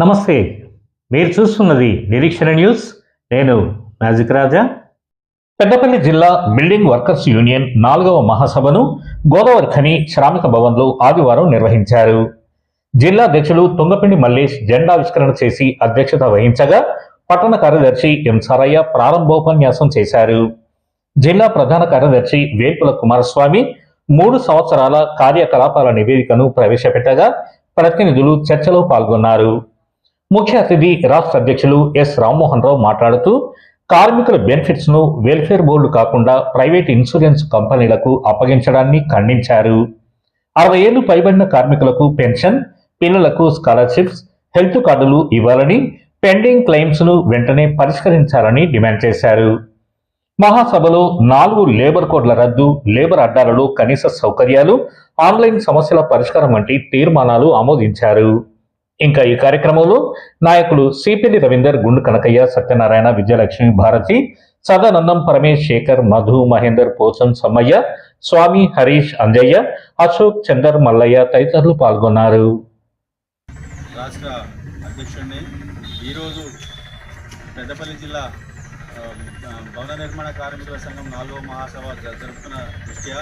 నమస్తే. మీరు చూస్తున్నది నిరీక్షణ న్యూస్. నేను మ్యాజిక్ రాజా. పెద్దపల్లి జిల్లా బిల్డింగ్ వర్కర్స్ యూనియన్ నాలుగవ మహాసభను గోదావరి ఖని శ్రామిక భవన్లో ఆదివారం నిర్వహించారు. జిల్లా అధ్యక్షులు తుంగపిండి మల్లేష్ జెండావిష్కరణ చేసి అధ్యక్షత వహించగా పట్టణ కార్యదర్శి ఎం సారయ్య ప్రారంభోపన్యాసం చేశారు. జిల్లా ప్రధాన కార్యదర్శి వేల్పుల కుమారస్వామి మూడు సంవత్సరాల కార్యకలాపాల నివేదికను ప్రవేశపెట్టగా ప్రతినిధులు చర్చలో పాల్గొన్నారు. ముఖ్య అతిథి రాష్ట్ర అధ్యక్షులు ఎస్ రామ్మోహన్ రావు మాట్లాడుతూ కార్మికుల బెనిఫిట్స్ను వెల్ఫేర్ బోర్డు కాకుండా ప్రైవేట్ ఇన్సూరెన్స్ కంపెనీలకు అప్పగించడాన్ని ఖండించారు. అరవై ఏళ్ళు పైబడిన కార్మికులకు పెన్షన్ పిల్లలకు స్కాలర్షిప్స్ హెల్త్ కార్డులు ఇవ్వాలని పెండింగ్ క్లెయిమ్స్ను వెంటనే పరిష్కరించాలని డిమాండ్ చేశారు. మహాసభలో నాలుగు లేబర్ కోడ్ల రద్దు లేబర్ అడ్డాలలో కనీస సౌకర్యాలు ఆన్లైన్ సమస్యల పరిష్కారం వంటి తీర్మానాలు ఆమోదించారు. ఇంకా ఈ కార్యక్రమంలో నాయకులు సిపిలి రవీందర్ గుండు కనకయ్య సత్యనారాయణ విజయలక్ష్మి భారతి సదానందం పరమేశ్ శేఖర్ మధు మహేందర్ పోచం సమ్మయ్య స్వామి హరీష్ అంజయ్య అశోక్ చందర్ మల్లయ్య తదితరులు పాల్గొన్నారు. రాష్ట్ర అధ్యక్షుడిని ఈరోజు పెద్దపల్లి జిల్లా భవన నిర్మాణ కార్మికుల సంఘం నాలుగో మహాసభ జరుపుతున్న దృష్ట్యా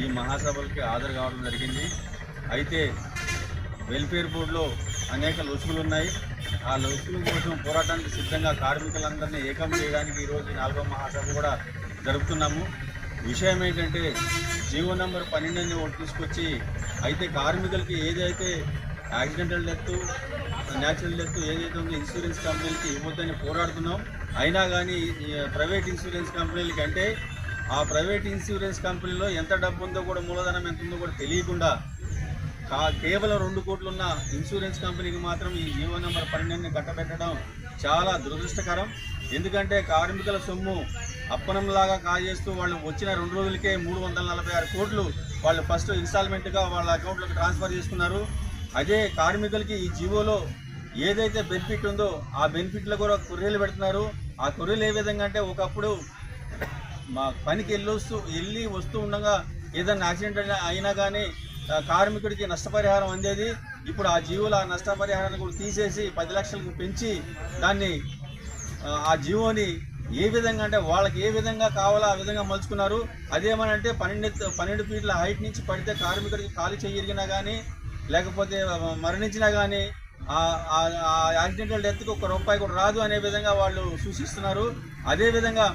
ఈ మహాసభలకి హాజరు కావడం జరిగింది. అయితే వెల్ఫేర్ బోర్డులో అనేక లొసుగులు ఉన్నాయి. ఆ లొసుగుల కోసం పోరాటానికి సిద్ధంగా కార్మికులందరినీ ఏకం చేయడానికి ఈరోజు నాలుగో మహాసభ కూడా జరుపుతున్నాము. విషయం ఏంటంటే జీవో నెంబర్ పన్నెండుని తీసుకొచ్చి అయితే కార్మికులకి ఏదైతే యాక్సిడెంటల్ డెత్ న్యాచురల్ డెత్ ఏదైతే ఉందో ఇన్సూరెన్స్ కంపెనీలకి ఇవ్వద్దని పోరాడుతున్నాం. అయినా కానీ ప్రైవేట్ ఇన్సూరెన్స్ కంపెనీలకి అంటే ఆ ప్రైవేట్ ఇన్సూరెన్స్ కంపెనీలో ఎంత డబ్బు ఉందో కూడా మూలధనం ఎంత ఉందో కూడా తెలియకుండా కేవలం రెండు కోట్లున్న ఇన్సూరెన్స్ కంపెనీకి మాత్రం ఈ జీవో నెంబర్ పన్నెండుని కట్టబెట్టడం చాలా దురదృష్టకరం. ఎందుకంటే కార్మికుల సొమ్ము అప్పనంలాగా కాజేస్తూ వాళ్ళు వచ్చిన రెండు రోజులకే మూడు వందల నలభై ఆరు కోట్లు వాళ్ళు ఫస్ట్ ఇన్స్టాల్మెంట్గా వాళ్ళ అకౌంట్లోకి ట్రాన్స్ఫర్ చేసుకున్నారు. అదే కార్మికులకి ఈ జీవోలో ఏదైతే బెనిఫిట్ ఉందో ఆ బెనిఫిట్లో కూడా కొర్రీలు పెడుతున్నారు. ఆ కొర్రీలు ఏ విధంగా అంటే ఒకప్పుడు మా పనికి వెళ్ళి వస్తూ వెళ్ళి వస్తూ ఉండగా ఏదైనా యాక్సిడెంట్ అయినా- అయినా కానీ కార్మికుడికి నష్టపరిహారం అందేది. ఇప్పుడు ఆ జీవుల ఆ నష్టపరిహారాన్ని కూడా తీసేసి పది లక్షలకు పెంచి దాన్ని ఆ, జీవోని ఏ విధంగా అంటే వాళ్ళకి ఏ విధంగా కావాలో ఆ విధంగా మలుచుకున్నారు. అదేమనంటే పన్నెండు పన్నెండు ఫీట్ల హైట్ నుంచి పడితే కార్మికుడికి కాలు చెయ్యిరిగినా కానీ లేకపోతే మరణించినా కానీ ఆ యాక్సిడెంటల్ డెత్కి ఒక రూపాయి కూడా రాదు అనే విధంగా వాళ్ళు సూచిస్తున్నారు. అదేవిధంగా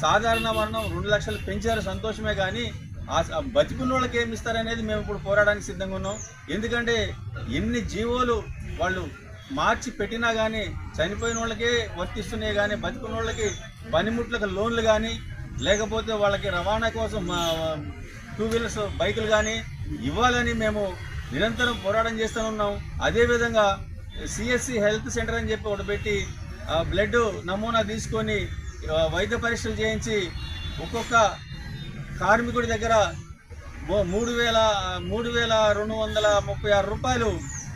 సాధారణ మరణం రెండు లక్షలు పెంచారు సంతోషమే కానీ బతికున్న వాళ్ళకి ఏమి ఇస్తారనేది మేము ఇప్పుడు పోరాడానికి సిద్ధంగా ఉన్నాం. ఎందుకంటే ఎన్ని జీవోలు వాళ్ళు మార్చి పెట్టినా కానీ చనిపోయిన వాళ్ళకే వర్తిస్తున్నాయి కానీ బతికున్న వాళ్ళకి పనిముట్లకు లోన్లు కానీ లేకపోతే వాళ్ళకి రవాణా కోసం టూ వీలర్స్ బైకులు కానీ ఇవ్వాలని మేము నిరంతరం పోరాటం చేస్తూ ఉన్నాం. అదేవిధంగా సిఎస్సి హెల్త్ సెంటర్ అని చెప్పి ఒకటి పెట్టి ఆ, బ్లడ్ నమూనా తీసుకొని వైద్య పరీక్షలు చేయించి ఒక్కొక్క కార్మికుడి దగ్గర మూడు వేల మూడు వేల రెండు వందల ముప్పై ఆరు రూపాయలు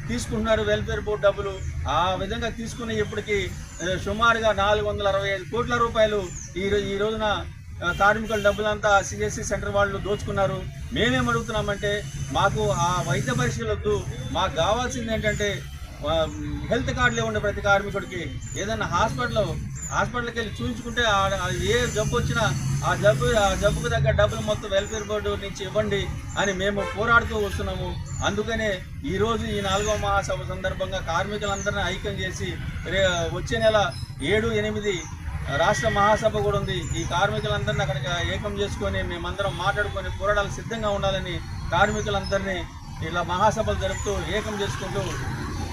తీసుకుంటున్నారు వెల్ఫేర్ బోర్డు డబ్బులు. ఆ విధంగా తీసుకుని ఇప్పటికీ సుమారుగా నాలుగు వందల అరవై ఐదు కోట్ల రూపాయలు ఈరోజు ఈ రోజున కార్మికుల డబ్బులంతా సిఎస్సి సెంటర్ వాళ్ళు దోచుకున్నారు. మేమేం అడుగుతున్నామంటే మాకు ఆ వైద్య పరీక్షలు వద్దు మాకు కావాల్సింది ఏంటంటే హెల్త్ కార్డులు ఇవ్వండి ప్రతి కార్మికుడికి. ఏదైనా హాస్పిటల్ హాస్పిటల్కి వెళ్ళి చూపించుకుంటే ఏ జబ్బు వచ్చినా ఆ జబ్బు ఆ జబ్బుకు తగ్గ డబ్బులు మొత్తం వెల్ఫేర్ బోర్డు నుంచి ఇవ్వండి అని మేము పోరాడుతూ వస్తున్నాము. అందుకనే ఈరోజు ఈ నాలుగో మహాసభ సందర్భంగా కార్మికులందరినీ ఐక్యం చేసి వచ్చే నెల ఏడు ఎనిమిది రాష్ట్ర మహాసభ కూడా ఉంది. ఈ కార్మికులందరినీ అక్కడికి ఏకం చేసుకొని మేమందరం మాట్లాడుకొని పోరాటాలకు సిద్ధంగా ఉండాలని కార్మికులందరినీ ఇలా మహాసభలు జరుపుతూ ఏకం చేసుకుంటూ